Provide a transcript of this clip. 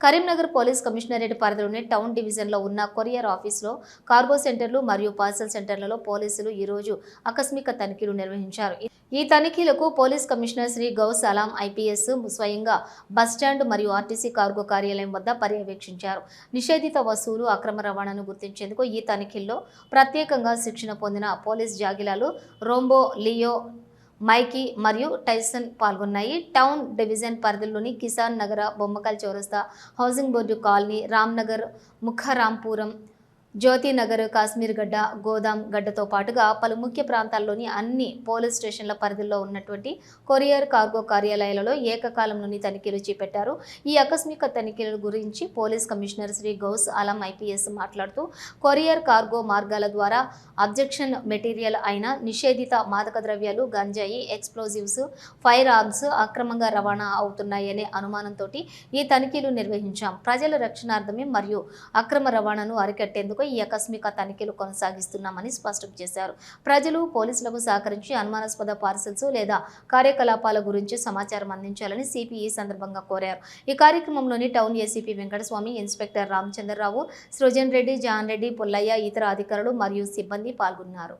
Karimnagar police commissionerate పరిధిలోని town డివిజన్లో ఉన్న కొరియర్ ఆఫీసులో కార్గో సెంటర్లు మరియు పార్సల్ సెంటర్లలో పోలీసులు ఈరోజు ఆకస్మిక తనిఖీలు నిర్వహించారు. ఈ తనిఖీలకు police commissioner Shri Gaus Alam IPS స్వయంగా బస్టాండ్ మరియు ఆర్టీసీ కార్గో కార్యాలయం వద్ద పర్యవేక్షించారు. నిషేధిత వస్తువులు అక్రమ రవాణాను గుర్తించేందుకు ఈ తనిఖీల్లో ప్రత్యేకంగా శిక్షణ పొందిన పోలీస్ జాగిలాలు రోంబో లియో మైకి మరియు టైసన్ పాల్గొన్నాయి. టౌన్ డివిజన్ పరిధిలోని కిసాన్ నగర బొమ్మకల్ చౌరస్తా housing board colony Ramnagar Mukarampuram Jyothinagar Kashmir Gadda గోదాం గడ్డతో పాటుగా పలు ముఖ్య ప్రాంతాల్లోని అన్ని పోలీస్ స్టేషన్ల పరిధిలో ఉన్నటువంటి కొరియర్ కార్గో కార్యాలయాలలో ఏకకాలంలోని తనిఖీలు చేపట్టారు. ఈ ఆకస్మిక తనిఖీల గురించి police commissioner Shri Ghouse Alam IPS మాట్లాడుతూ కొరియర్ కార్గో మార్గాల ద్వారా అబ్జెక్షన్ మెటీరియల్ అయిన నిషేధిత మాదక ద్రవ్యాలు గంజాయి ఎక్స్ప్లోజివ్స్ ఫైర్ ఆర్మ్స్ అక్రమంగా రవాణా అవుతున్నాయనే అనుమానంతో ఈ తనిఖీలు నిర్వహించాం. ప్రజల రక్షణార్థమే మరియు అక్రమ రవాణాను అరికట్టేందుకు ఈ ఆకస్మిక తనిఖీలు కొనసాగిస్తున్నామని స్పష్టం చేశారు. ప్రజలు పోలీసులకు సహకరించి అనుమానాస్పద పార్సల్స్ లేదా కార్యకలాపాల గురించి సమాచారం అందించాలని సిపి ఈ సందర్భంగా కోరారు. ఈ కార్యక్రమంలోని town ACP Venkataswamy inspector Ramachandrarao Srujan Reddy John Reddy Pullaiah ఇతర అధికారులు మరియు సిబ్బంది పాల్గొన్నారు.